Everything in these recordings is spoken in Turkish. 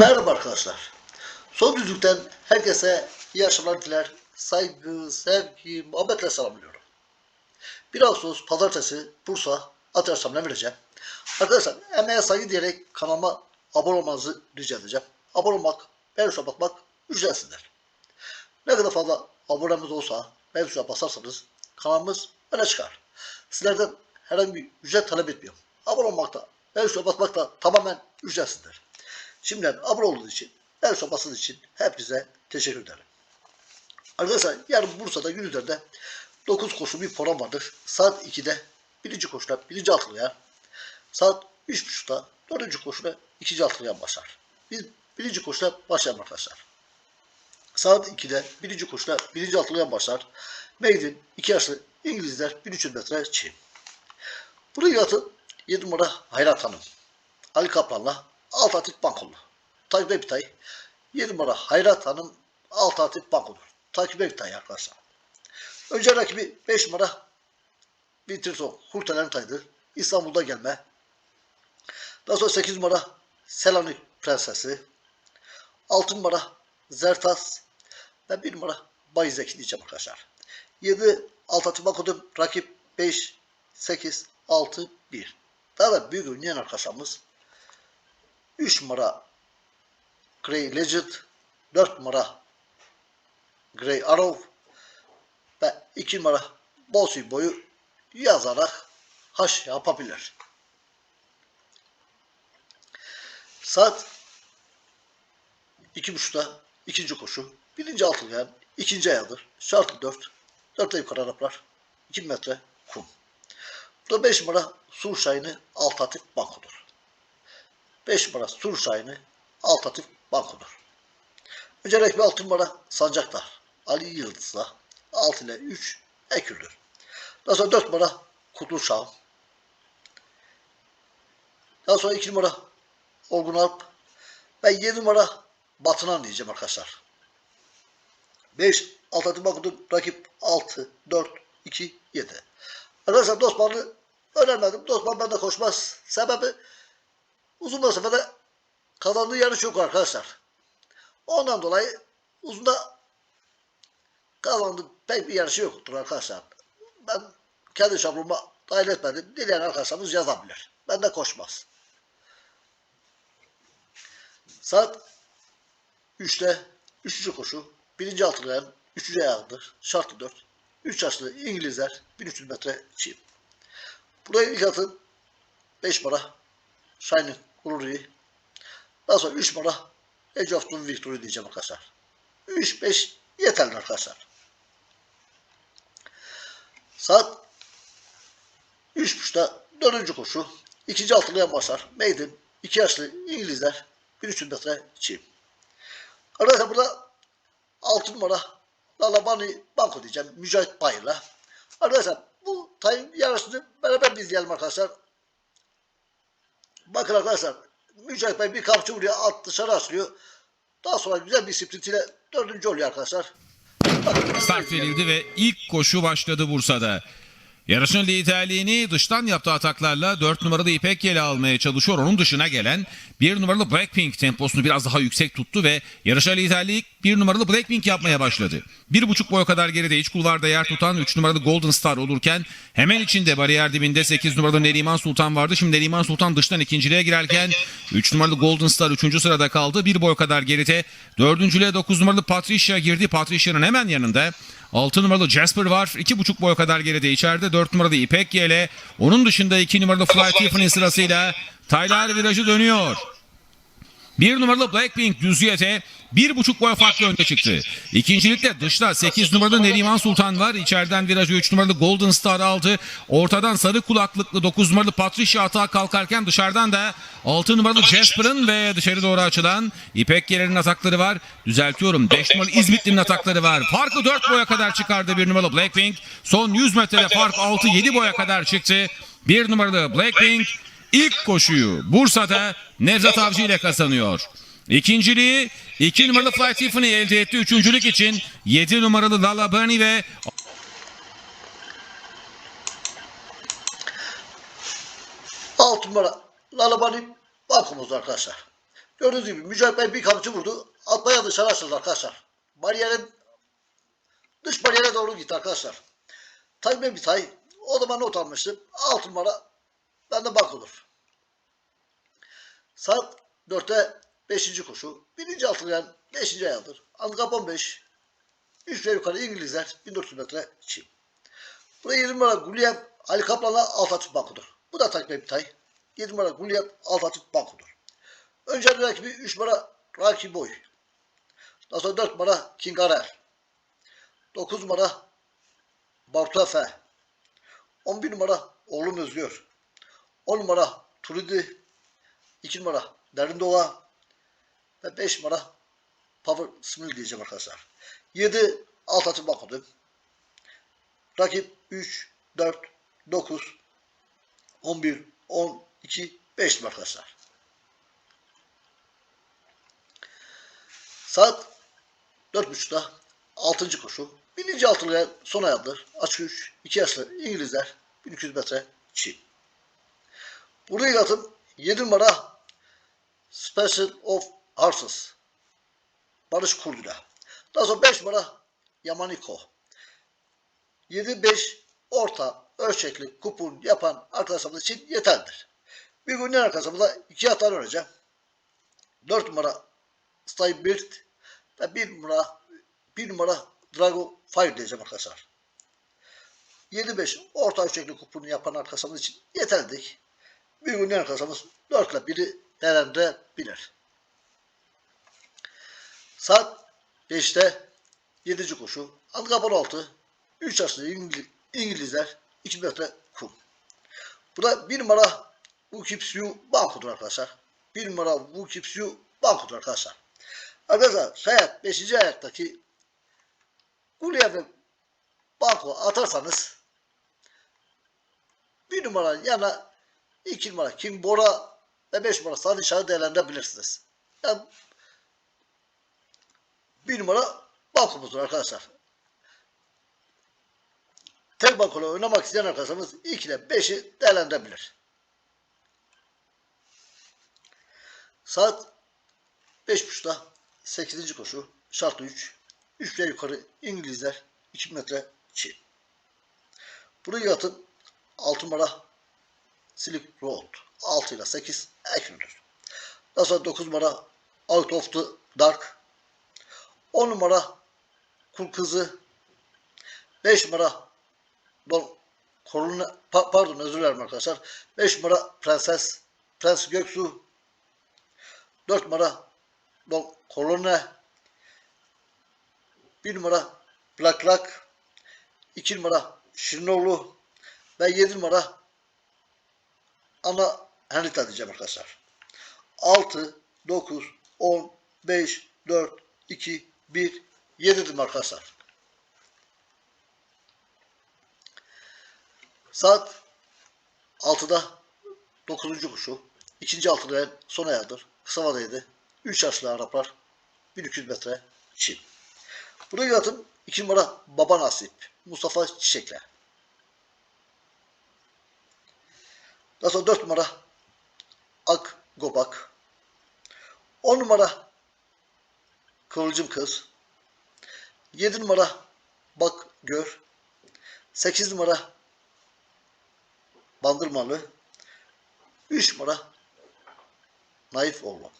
Merhaba arkadaşlar. Son düzlükten herkese iyi akşamlar diler. Saygı, sevgi, muhabbetle selamlıyorum. 1 Ağustos Pazartesi Bursa At Yarışları'na vereceğim. Arkadaşlar emeğe saygı diyerek kanalıma abone olmanızı rica edeceğim. Abone olmak, tuşuna basmak ücretsizdir. Ne kadar fazla abonemiz olsa, tuşuna basarsanız kanalımız öne çıkar. Sizlerden herhangi bir ücret talep etmiyorum. Abone olmak da, tuşuna basmak da tamamen ücretsizdir. Şimdiden abone olduğunuz için, el sopasınız için hepinize teşekkür ederim. Arkadaşlar yarın Bursa'da gün üzerinde 9 koşu bir program vardır. Saat 2'de birinci koşuda birinci altılıya, saat 3.30'da dördüncü koşuda ikinci altılıya başlar. Biz birinci koşuda başlayalım arkadaşlar. Saat 2'de birinci koşuda birinci altılıya başlar. Maiden 2 yaşlı İngilizler 1300 metre çim. Burayı yatı 7 numara Hayrat Hanım. Ali Kaplan'la Alt Atif Bankolu. Takibe Bitay. 7 numara Hayrat Hanım Alt Atif Bankolu. Takibe Bitay arkadaşlar. Önce rakibi 5 numara Winterton Hurtelen Tay'dı. İstanbul'da gelme. Daha sonra 8 numara Selanik Prensesi. 6 numara Zertas ve 1 numara Bayzeki diyeceğim arkadaşlar. 7 Alt Atif Bankolu rakip 5 8 6 1. Daha da büyük oynayan arkadaşlarımız 3 numara Grey Legend, 4 numara Grey Arrow ve 2 numara Bossy boyu yazarak haş yapabilir. Saat 2.30'da ikinci koşu. Birinci altın yani ikinci ayağıdır. Şartı 4. 4'te yukarı Araplar. 2 metre kum. Bu da 5 numara Sur Şahin'i Altatif Banko'dur. 5 numara Sur Şahin'i Altatif Banko'dur. Önce rakibi 6 numara Sancaktar. Ali Yıldız'la 6 ile 3 Eküldür. Daha sonra 4 numara Kutul Şahım. Daha sonra 2 numara Olgun Alp. Ve 7 numara Batınan diyeceğim arkadaşlar. 5 Altatif Banko'dur. Rakip 6, 4, 2, 7. Arkadaşlar Dostman'ı önermedim. Dostman bende koşmaz. Sebebi uzun mesafede kazandığı yarış yok arkadaşlar. Ondan dolayı uzunda kazandığı pek bir yarışı yoktur arkadaşlar. Ben kendi şablonuma dahil etmedim. Dileyen arkadaşlarımız yazabilir. Bende koşmaz. Saat 3'te 3. koşu. Birinci altılayan 3. ayağıdır. Şartlı 4. 3 yaşlı İngilizler 1300 metre çim. Buraya ilk atın 5 numara Shining Glory. Daha sonra 3 numara Edge of the Victory diyeceğim arkadaşlar. 3-5 yeterli arkadaşlar. Saat 3.30'da dördüncü koşu. ikinci altılıya başlar. Maiden 2 yaşlı İngilizler 1300 metre çim. Arkadaşlar burada 6 numara Lalabani Banko diyeceğim. Mücahit Bayır'la. Arkadaşlar bu time yarışını beraber bir izleyelim arkadaşlar. Bakın arkadaşlar Mücahit Bey bir kapçı vuruyor at dışarı asılıyor. Daha sonra güzel bir sprintiyle dördüncü oluyor arkadaşlar. Start verildi ve ilk koşu başladı Bursa'da. Yarışın liderliğini dıştan yaptığı ataklarla 4 numaralı İpek Yeli almaya çalışıyor. Onun dışına gelen 1 numaralı Blackpink temposunu biraz daha yüksek tuttu ve yarışa liderlik 1 numaralı Blackpink yapmaya başladı. 1,5 boy kadar geride iç kulvarda yer tutan 3 numaralı Golden Star olurken hemen içinde bariyer dibinde 8 numaralı Neriman Sultan vardı. Şimdi Neriman Sultan dıştan ikinciliğe girerken 3 numaralı Golden Star 3. sırada kaldı. 1 boy kadar geride 4. 9 numaralı Patricia girdi. Patricia'nın hemen yanında 6 numaralı Jasper var. 2,5 boy kadar geride içeride. 4 numaralı İpek Yele. Onun dışında 2 numaralı Fly Tiffany sırasıyla Tyler virajı dönüyor. 1 numaralı Blackpink Düziyete 1,5 boy farklı önde çıktı. İkincilikte dışta 8 numaralı Neriman Sultan var. İçeriden virajı 3 numaralı Golden Star aldı. Ortadan sarı kulaklıklı 9 numaralı Patricia atağa kalkarken dışarıdan da 6 numaralı Jasper'ın ve dışarı doğru açılan İpek Yeler'in atakları var. Düzeltiyorum 5 numaralı İzmitli'nin atakları var. Farkı 4 boya kadar çıkardı 1 numaralı Blackpink. Son 100 metrede fark 6-7 boya kadar çıktı. 1 numaralı Blackpink İlk koşuyu Bursa'da Nevzat Avcı ile kazanıyor. İkinciliği 2 numaralı Fly Tiffany elde etti. Üçüncülük için 7 numaralı Lala Bunny ve 6 numara Lalabani bankomuz arkadaşlar. Gördüğünüz gibi Mücahit Bey bir kamçı vurdu. Atmaya dışarı açıldı arkadaşlar. Bariyerin dış bariyere doğru gitti arkadaşlar. Ben bir tay. O zaman not almıştım. 6 numara bende bank olur. Saat 4'te 5. koşu. Birinci altılyan 5. ayaldır. Handikap 15. 3 ve yukarı İngilizler 1400 metre çim. Buraya 20 numara Gulliam Ali Kaplan'la alt açık bankodur. Bu da takip bir tay. 7 numara Gulliam alt açık bankodur. Önce rakibi 3 numara Rocky Boy. Daha sonra 4 numara King Arel. 9 numara Bartu Efe. 11 numara Oğlum Özgür. 10 numara Turidi. 2 numara Derin Doğa. Ve 5 numara Power Smil diyeceğim arkadaşlar. 7 alt atı bakmadım. Rakip 3, 4, 9, 11, 12, 5 arkadaşlar. Saat 4.30'da 6. koşu. Birinci altılıya son ayağıdır. Açık 3, 2 yaşlı İngilizler 1200 metre çim. Buraya yatım 7 numara Special of Horses. Barış Kurdula. Daha sonra 5 numara Yamaniko. 7-5 orta ölçekli kupon yapan arkadaşlarımız için yeterlidir. Bir gün ne arkadaşlarımıza iki hata öğreneceğim. 4 numara Steinbird ve 1 numara 1 numara Drago Fire diyeceğim arkadaşlar. 7-5 orta ölçekli kuponu yapan arkadaşlarımız için yeterlidir. Bir gün ne arkadaşlarımız 4 ile 1'i değerlendirebilir. Saat 5'te 7. koşu. Handikap 16. 3 yaşlı İngiliz, İngilizler 2 metre kum. Bu da 1 numara You Banko'dur arkadaşlar. 1 numara You Banko'dur arkadaşlar. Arkadaşlar şayet 5. ayaktaki Gulya ve Banko atarsanız 1 numara yana 2 numara King Bora ve 5 numara Sadi Şah'ı değerlendirebilirsiniz. Yani bir numara bankomuzdur arkadaşlar. Tek bankola oynamak isteyen arkadaşlarımız 2 ile 5'i değerlendirebilir. Saat 5.30'da 8. koşu şartlı 3. 3 ile yukarı İngilizler 2 metre çim. Buraya yatın 6 numara Silk Road 6 ile 8 eklidir. Daha sonra 9 numara Out of the Dark 10 numara Kul Kızı 5 numara Don Koruna pa- pardon özür dilerim arkadaşlar 5 numara Prenses Prens Göksu 4 numara Don Kolone 1 numara Black Rock 2 numara Şirinoğlu ve 7 numara Ana Henrita diyeceğim arkadaşlar. 6, 9, 10, 5, 4, 2, 1, 7 dedim arkadaşlar. Saat 6'da 9. kuşu. ikinci altıda son ayağıdır. Kısa vadeydi. 3 yaşlı Araplar. 1200 metre Çin. Buraya yatın 2 numara Baba Nasip. Mustafa Çiçek'le. Daha sonra 4 numara Ak Gobak. 10 numara Kıvılcım Kız. 7 numara Bak Gör. 8 numara Bandırmalı. 3 numara Naif oğlu.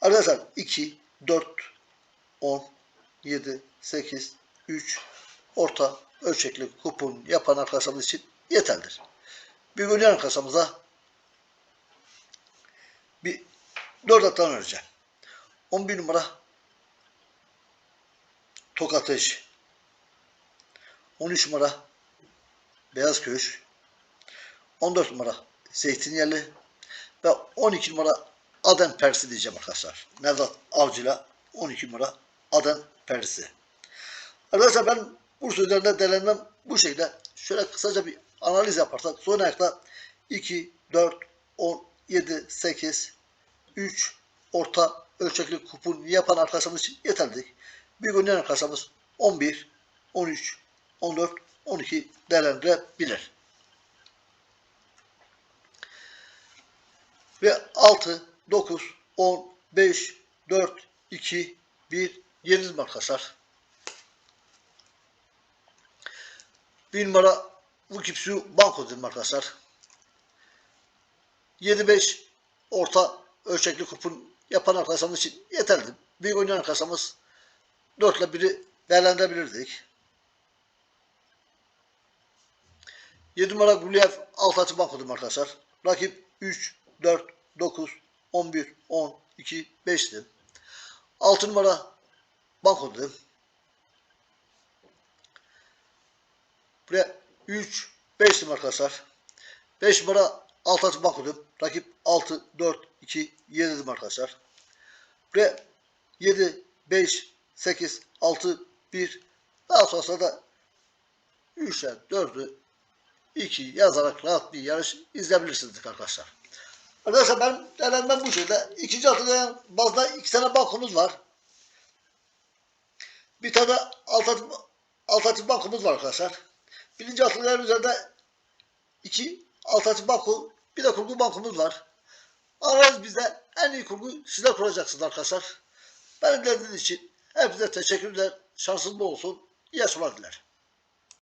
Arkadaşlar 2, 4, 10, 7, 8, 3 orta ölçekli kupon yapan arkadaşlarımız için yeterlidir. Bir yan kasamıza. Bir 4 attan öreceğim. 11 numara. Tok Ateş 13 numara. Beyaz Köş. 14 numara. Zeytinyeli ve 12 numara. Aden Persi diyeceğim arkadaşlar. Nevzat Avcı'yla 12 numara. Aden Persi. Arkadaşlar ben Bursa üzerinde değerlenmem bu şekilde. Şöyle kısaca bir analiz yaparsak son ayakta 2, 4, 10, 7, 8, 3 orta ölçekli kupon yapan arkadaşlarımız için yeterli. Bir gün arkadaşlarımız 11, 13, 14, 12 değerlendirebilir. Ve 6, 9, 10, 5, 4, 2, 1 yenildim arkadaşlar. Bir numara Wikipsu Banko dedim arkadaşlar. 7-5 orta ölçekli kupon yapan arkadaşlarımız için yeterli. Büyük oynayan arkadaşlarımız 4 ile 1'i değerlendirebilirdik. 7 numara Gulyev alt atı banko dedim arkadaşlar. Rakip 3, 4, 9, 11, 10, 2, 5 dedim. 6 numara banko dedim. Buraya 3, 5 dedim arkadaşlar. 5 numara alt atı banko dedim. Rakip 6, 4, 2, 7 dedim arkadaşlar. Buraya 7, 5, 8, 6, 1 daha sonrasında da 3'e 4'ü 2 yazarak rahat bir yarış izleyebilirsiniz arkadaşlar. Arkadaşlar ben değerlendirmem bu şekilde. İkinci hatırlayan bazda iki tane balkonumuz var. Bir tane alternatif, alternatif bankomuz var arkadaşlar. Birinci hatırlayan üzerinde iki alternatif banko, bir de kurgu bankomuz var. Aranız bizde en iyi kurgu sizler kuracaksınız arkadaşlar. Beni dinlediğiniz için hepinize teşekkürler. Şansınız olsun. İyi yaşamlar dilerim.